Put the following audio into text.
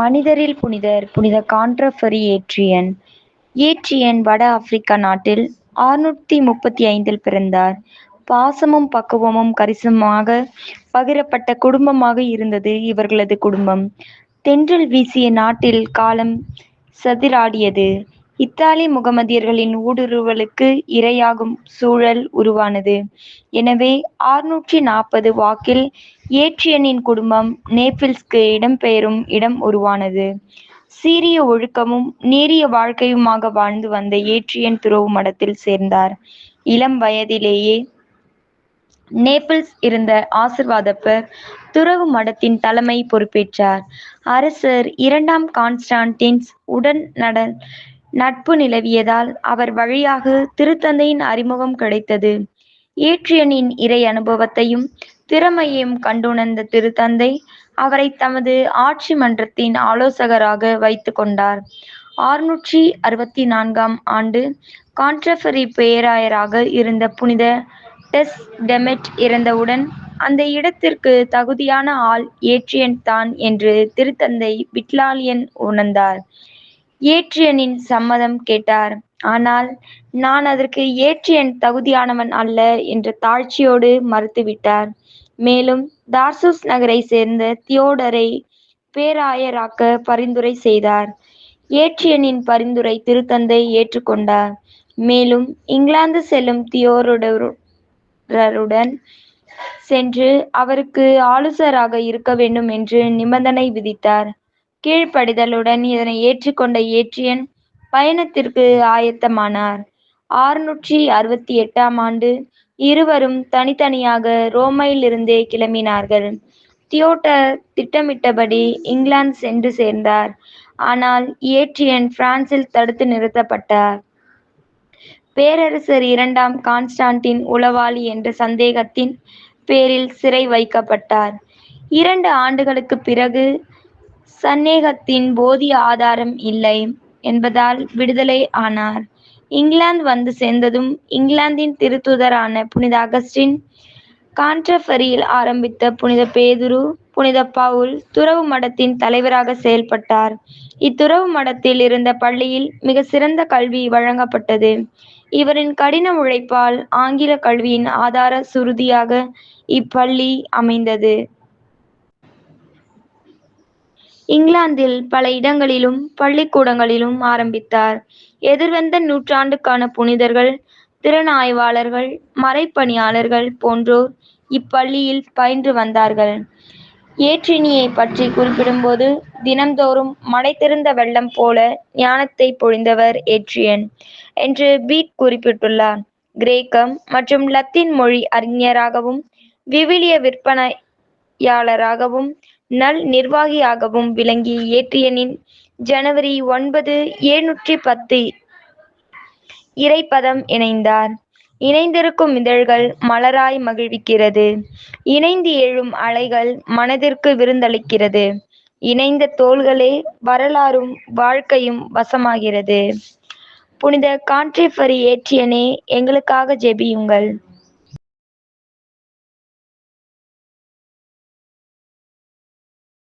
மனிதரில் புனிதர் புனித கான்ட்ரஃபரி ஏற்றியன் ஏற்றியன் வட ஆப்பிரிக்கா நாட்டில் ஆறுநூற்றி முப்பத்தி ஐந்தில் பிறந்தார். பாசமும் பக்குவமும் கரிசமாக பகிரப்பட்ட குடும்பமாக இருந்தது இவர்களது குடும்பம். தென்றல் வீசிய நாட்டில் காலம் சதிராடியது. இத்தாலி முகமதியர்களின் ஊடுருவலுக்கு இரையாகும் சூழல் உருவானது. எனவே ஆறுநூற்றி நாற்பது வாக்கில் ஏட்ரியனின் குடும்பம் நேபிள்ஸ்க்கு இடம்பெயரும் இடம் உருவானது. சீரிய ஒழுக்கமும் நேரிய வாழ்க்கையுமாக வாழ்ந்து வந்த ஏட்ரியன் துறவு மடத்தில் சேர்ந்தார். இளம் வயதிலேயே நேபிள்ஸ் இருந்த ஆசிர்வாதப்பர் துறவு மடத்தின் தலைமை பொறுப்பேற்றார். அரசர் இரண்டாம் கான்ஸ்டான்டின்ஸ் உடன் நட்பு நிலவியதால் அவர் வழியாக திருத்தந்தையின் அறிமுகம் கிடைத்தது. ஏற்றியனின் இறை அனுபவத்தையும் திறமையையும் கண்டுணர்ந்த திருத்தந்தை அவரை தமது ஆட்சி மன்றத்தின் ஆலோசகராக வைத்து கொண்டார். ஆறுநூற்றி அறுபத்தி நான்காம் ஆண்டு கான்ட்ரஃபரி பேராயராக இருந்த புனித டெஸ்டெமெட் இறந்தவுடன் அந்த இடத்திற்கு தகுதியான ஆள் ஏற்றியன் தான் என்று திருத்தந்தை விட்லாலியன் உணர்ந்தார். ஏற்றியனின் சம்மதம் கேட்டார். ஆனால் நான் அதற்கு ஏற்றியன் தகுதியானவன் அல்ல என்று தாழ்ச்சியோடு மறுத்துவிட்டார். மேலும் தார்சூஸ் நகரை சேர்ந்த தியோடரை பேராயராக்க பரிந்துரை செய்தார். ஏற்றியனின் பரிந்துரை திருத்தந்தை ஏற்றுக்கொண்டார் மேலும் இங்கிலாந்து செல்லும் தியோடருடன் சென்று அவருக்கு ஆலோசகராக இருக்க வேண்டும் என்று நிபந்தனை விதித்தார். கீழ்ப்படிதலுடன் இதனை ஏற்றுக்கொண்ட ஏற்றியன் பயணத்திற்கு ஆயத்தமானார். ஆறுநூற்றி அறுபத்தி எட்டாம் ஆண்டு இருவரும் தனித்தனியாக ரோமையிலிருந்தே கிளம்பினார்கள். தியோட்டர் திட்டமிட்டபடி இங்கிலாந்து சென்று சேர்ந்தார். ஆனால் ஏற்றியன் பிரான்சில் தடுத்து நிறுத்தப்பட்டார். பேரரசர் இரண்டாம் கான்ஸ்டான்டின் உளவாளி என்ற சந்தேகத்தின் பேரில் சிறை வைக்கப்பட்டார். இரண்டு ஆண்டுகளுக்குப் பிறகு சந்தேகத்தின் போதிய ஆதாரம் இல்லை என்பதால் விடுதலை ஆனார். இங்கிலாந்து வந்து சேர்ந்ததும் இங்கிலாந்தின் திருத்துதரான புனித அகஸ்டின் கான்ட்ரஃபரியில் ஆரம்பித்த புனித பேதுரு புனித பவுல் துறவு மடத்தின் தலைவராக செயல்பட்டார். இத்துறவு மடத்தில் இருந்த பள்ளியில் மிக சிறந்த கல்வி வழங்கப்பட்டது. இவரின் கடின உழைப்பால் ஆங்கில கல்வியின் ஆதார சுருதியாக இப்பள்ளி அமைந்தது. இங்கிலாந்தில் பல இடங்களிலும் பள்ளிக்கூடங்களிலும் ஆரம்பித்தார். எதிர்வந்த நூற்றாண்டுக்கான புனிதர்கள் திறனாய்வாளர்கள் மறைப்பணியாளர்கள் போன்றோர் இப்பள்ளியில் பயின்று வந்தார்கள். ஏற்றினியை பற்றி குறிப்பிடும்போது தினம்தோறும் மடை திறந்த வெள்ளம் போல ஞானத்தை பொழிந்தவர் ஏட்ரியன் என்று பீட் குறிப்பிட்டுள்ளார். கிரேக்கம் மற்றும் லத்தீன் மொழி அறிஞராகவும் விவிலிய விற்பனையாளராகவும் நல் நிர்வாகியாகவும் விளங்கி ஏற்றியனின் ஜனவரி ஒன்பது எழுநூற்றி பத்து இறைப்பதம் இணைந்தார். இணைந்திருக்கும் இதழ்கள் மலராய் மகிழ்விக்கிறது. இணைந்து எழும் அலைகள் மனதிற்கு விருந்தளிக்கிறது. இணைந்த தோள்களே வரலாறும் வாழ்க்கையும் வசமாகிறது. புனித கான்ட்ரிஃபரி ஏற்றியனே எங்களுக்காக ஜெபியுங்கள்.